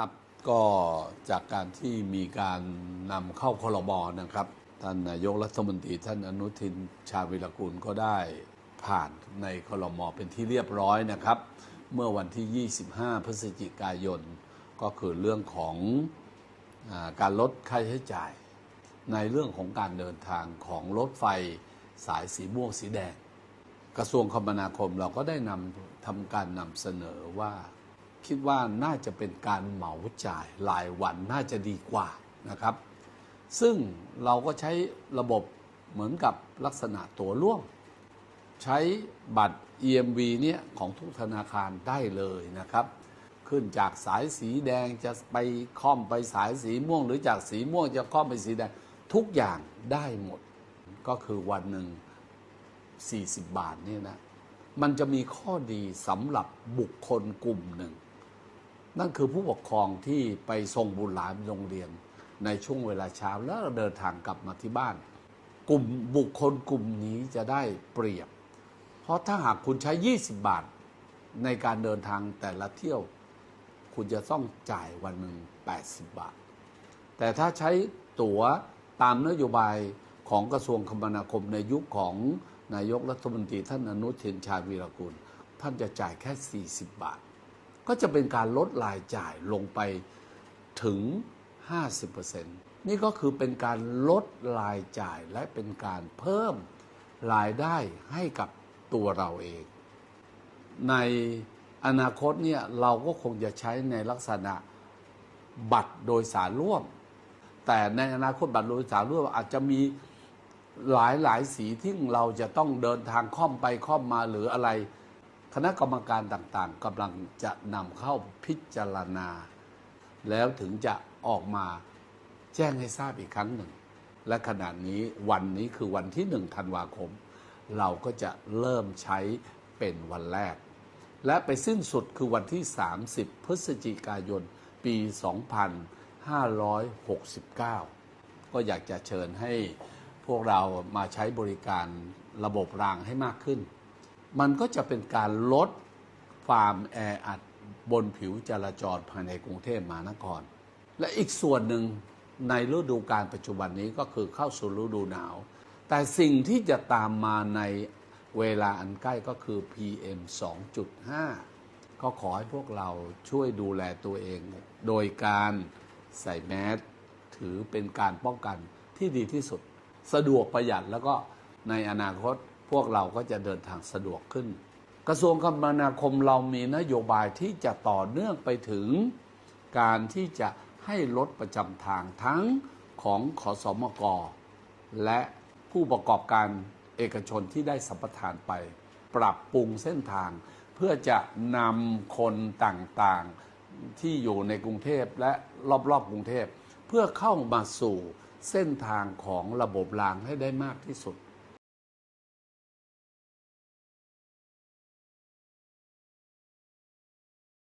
ครับก็จากการที่มีการนำเข้าคลบอนะครับ ท่านนายกรัฐมนตรีท่านอนุทินชาญวิรกุลก็ได้ผ่านในคลมเป็นที่เรียบร้อยนะครับ เมื่อวันที่ 25 พฤศจิกายน ก็คือเรื่องของอการลดค่าใช้จ่าย ในเรื่องของการเดินทางของรถไฟสายสีม่วงสีแดง กระทรวงคมนาคมเราก็ได้นำทำการนำเสนอว่า คิดว่าน่าจะเป็นการเหมาจ่ายรายวันน่าจะดีกว่านะครับ ซึ่งเราก็ใช้ระบบเหมือนกับลักษณะตัวร่วม ใช้บัตร EMV เนี่ยของทุกธนาคารได้เลยนะครับ ขึ้นจากสายสีแดงจะไปค่อมไปสายสีม่วง หรือจากสีม่วงจะค่อมไปสีแดง ทุกอย่างได้หมด ก็คือวันหนึ่ง 40 บาทเนี่ยนะมันจะมีข้อดีสำหรับบุคคลกลุ่มหนึ่ง นั่นคือผู้ปกครองที่ไปส่งบุตรหลานโรงเรียนในช่วงเวลาเช้าแล้วเดินทางกลับมาที่บ้าน กลุ่มบุคคลกลุ่มนี้จะได้เปรียบ เพราะถ้าหากคุณใช้ 20 บาท ในการเดินทางแต่ละเที่ยว คุณจะต้องจ่ายวันหนึ่ง80 บาท แต่ถ้าใช้ตั๋วตามนโยบายของกระทรวงคมนาคมในยุคของนายกรัฐมนตรีท่านอนุทินชาญวีรกุล ท่านจะจ่ายแค่ 40 บาท ก็จะเป็นการลดรายจ่ายลงไปถึง 50%นี่ก็คือเป็นการลดรายจ่ายและเป็นการเพิ่มรายได้ให้กับตัวเราเอง ในอนาคตเนี่ยเราก็คงจะใช้ในลักษณะบัตรโดยสารร่วม แต่ในอนาคตบัตรโดยสารร่วมอาจจะมีหลายหลายสีที่เราจะต้องเดินทางค่อมไปค่อมมาหรืออะไร คณะกรรมการต่างๆกำลังจะนำเข้าพิจารณา แล้วถึงจะออกมาแจ้งให้ทราบอีกครั้งหนึ่ง และขณะนี้วันนี้คือวันที่หนึ่งธันวาคม เราก็จะเริ่มใช้เป็นวันแรก และไปสิ้นสุดคือวันที่ 30 พฤศจิกายน ปี 2569 ก็อยากจะเชิญให้พวกเรามาใช้บริการระบบรางให้มากขึ้น มันก็จะเป็นการลดความแออัดบนผิวจราจรภายในกรุงเทพมหานคร และอีกส่วนหนึ่งในฤดูการปัจจุบันนี้ก็คือเข้าสู่ฤดูหนาว แต่สิ่งที่จะตามมาในเวลาอันใกล้ก็คือ PM 2.5 ก็ขอให้พวกเราช่วยดูแลตัวเอง โดยการใส่แมสถือเป็นการป้องกันที่ดีที่สุด สะดวกประหยัดแล้วก็ในอนาคต พวกเราก็จะเดินทางสะดวกขึ้น กระทรวงคมนาคมเรามีนโยบายที่จะต่อเนื่องไปถึง การที่จะให้รถประจำทางทั้งของขอสมก และผู้ประกอบการเอกชนที่ได้สัมปทานไป ปรับปรุงเส้นทาง เพื่อจะนำคนต่างๆที่อยู่ในกรุงเทพและรอบๆกรุงเทพ เพื่อเข้ามาสู่เส้นทางของระบบรางให้ได้มากที่สุด